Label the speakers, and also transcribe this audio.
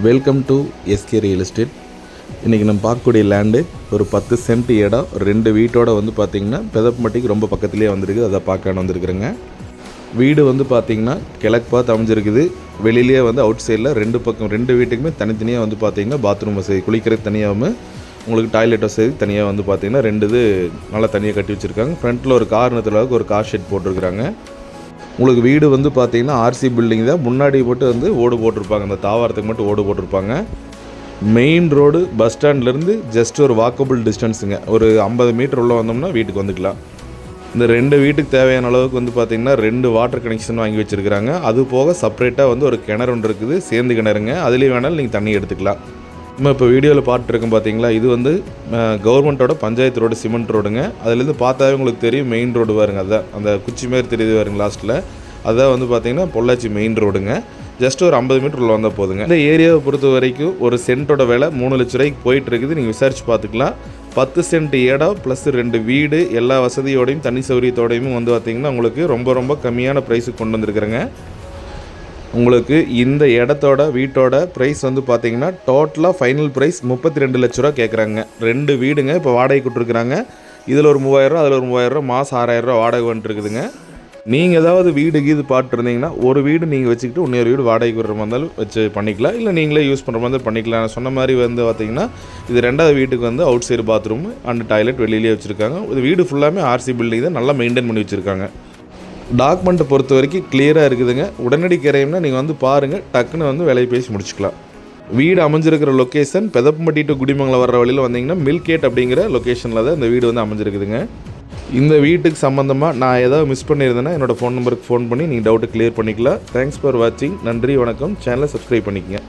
Speaker 1: Welcome to SK real estate இன்றைக்கி நம்ம பார்க்கக்கூடிய லேண்டு ஒரு பத்து சென்ட் இடம் ரெண்டு வீட்டோட வந்து பார்த்திங்கன்னா பெதப்பட்டிக்கு ரொம்ப பக்கத்துலேயே வந்திருக்கு. அதை பார்க்க வந்திருக்குறேங்க. வீடு வந்து பார்த்திங்கன்னா கிழக்கு பார்த்து அமைஞ்சிருக்குது. வெளியிலேயே வந்து அவுட் சைடில் ரெண்டு பக்கம் ரெண்டு வீட்டுக்குமே தனித்தனியாக வந்து பார்த்திங்கன்னா பாத்ரூம் வசதி குளிக்கிறது தனியாகவும் உங்களுக்கு டாய்லெட் வசதி தனியாக வந்து பார்த்திங்கன்னா ரெண்டு இது நல்லா தனியாக கட்டி வச்சுருக்காங்க. ஃப்ரண்ட்டில் ஒரு கார் நிறுத்துறதுக்கு ஒரு கார் ஷெட் போட்டிருக்கிறாங்க. உங்களுக்கு வீடு வந்து பார்த்தீங்கன்னா ஆர்சி பில்டிங் தான். முன்னாடி மட்டும் வந்து ஓடு போட்டிருப்பாங்க. அந்த தாவாரத்துக்கு மட்டும் ஓடு போட்டிருப்பாங்க. மெயின் ரோடு பஸ் ஸ்டாண்ட்லேருந்து ஜஸ்ட் ஒரு வாக்கபிள் டிஸ்டன்ஸுங்க ஒரு ஐம்பது மீட்டர் உள்ள வந்தோம்னா வீட்டுக்கு வந்துக்கலாம். இந்த ரெண்டு வீட்டுக்கு தேவையான அளவுக்கு வந்து பார்த்திங்கன்னா ரெண்டு வாட்டர் கனெக்ஷன் வாங்கி வச்சுருக்கிறாங்க. அது போக செப்பரேட்டாக வந்து ஒரு கிணறு ஒன்று இருக்குது. சேர்ந்து கிணறுங்க. அதுலேயும் வேணாலும் நீங்கள் தண்ணி எடுத்துக்கலாம். நம்ம இப்போ வீடியோவில் பார்த்துருக்கோம் பார்த்தீங்களா இது வந்து கவர்மெண்ட்டோட பஞ்சாயத்து ரோடு சிமெண்ட் ரோடுங்க. அதுலேருந்து பார்த்தாவே உங்களுக்கு தெரியும் மெயின் ரோடு பாருங்க. அதான் அந்த குச்சி மாரி தெரியுது பாருங்க லாஸ்ட்டில் அதான் வந்து பார்த்தீங்கன்னா பொள்ளாச்சி மெயின் ரோடுங்க ஜஸ்ட் ஒரு ஐம்பது மீட்டர் உள்ள வந்தால் போதுங்க. இந்த ஏரியாவை பொறுத்த வரைக்கும் ஒரு சென்ட்டோட விலை மூணு லட்ச ரூபாய்க்கு போயிட்டு இருக்குது நீங்கள் விசாரிச்சு பார்த்துக்கலாம் பத்து சென்ட் இடம் ப்ளஸ் ரெண்டு வீடு எல்லா வசதியோடையும் தனி சௌகரியத்தோடையும் வந்து பார்த்தீங்கன்னா உங்களுக்கு ரொம்ப ரொம்ப கம்மியான ப்ரைஸுக்கு கொண்டு வந்திருக்கிறேங்க. உங்களுக்கு இந்த இடத்தோட வீட்டோட ப்ரைஸ் வந்து பார்த்தீங்கன்னா டோட்டலாக ஃபைனல் ப்ரைஸ் முப்பத்தி ரெண்டு லட்ச ரூபா கேட்குறாங்க ரெண்டு வீடுங்க இப்போ வாடகை கொடுத்துருக்குறாங்க இதில் ஒரு மூவாயிரரூவா அதில் ஒரு மூவாயிரரூவா மாதம் ஆறாயிரரூவா வாடகை வந்துட்டுருக்குதுங்க நீங்கள் ஏதாவது வீடு கீது பார்த்துருந்தீங்கன்னா ஒரு வீடு நீங்கள் வச்சுக்கிட்டு இன்னொரு வீடு வாடகைக்கு விடுற மாதிரி இருந்தாலும் வச்சு பண்ணிக்கலாம். இல்லை நீங்களே யூஸ் பண்ணுற மாதிரி பண்ணிக்கலாம். நான் சொன்ன மாதிரி வந்து பார்த்தீங்கன்னா இது ரெண்டாவது வீட்டுக்கு வந்து outside bathroom and toilet வெளியிலேயே வச்சுருக்காங்க. இது வீடு ஃபுல்லாமே ஆர்சி பில்டிங் தான். நல்லா மெயின்டைன் பண்ணி வச்சுருக்காங்க. டாக்குமெண்ட்டை பொறுத்த வரைக்கும் கிளியராக இருக்குதுங்க. உடனடி கிரையம்னா நீங்கள் வந்து பாருங்கள் டக்குன்னு வந்து விலையை பேசி முடிச்சுக்கலாம். வீடு அமைஞ்சிருக்கிற லொக்கேஷன் பெதப்பம்பட்டி டு குடிமங்கலம் வர்ற வழியில் வந்தீங்கன்னா மில்கேட் அப்படிங்கிற லொக்கேஷனில் தான் இந்த வீடு வந்து அமைஞ்சிருக்குதுங்க. இந்த வீட்டுக்கு சம்மந்தமாக நான் ஏதாவது மிஸ் பண்ணியிருந்தேன்னா என்னோடய ஃபோன் நம்பருக்கு ஃபோன் பண்ணி நீங்கள் டவுட்டு கிளியர் பண்ணிக்கலாம். தேங்க்ஸ் ஃபார் வாட்சிங் நன்றி வணக்கம். சேனலை சப்ஸ்கிரைப் பண்ணிக்கங்க.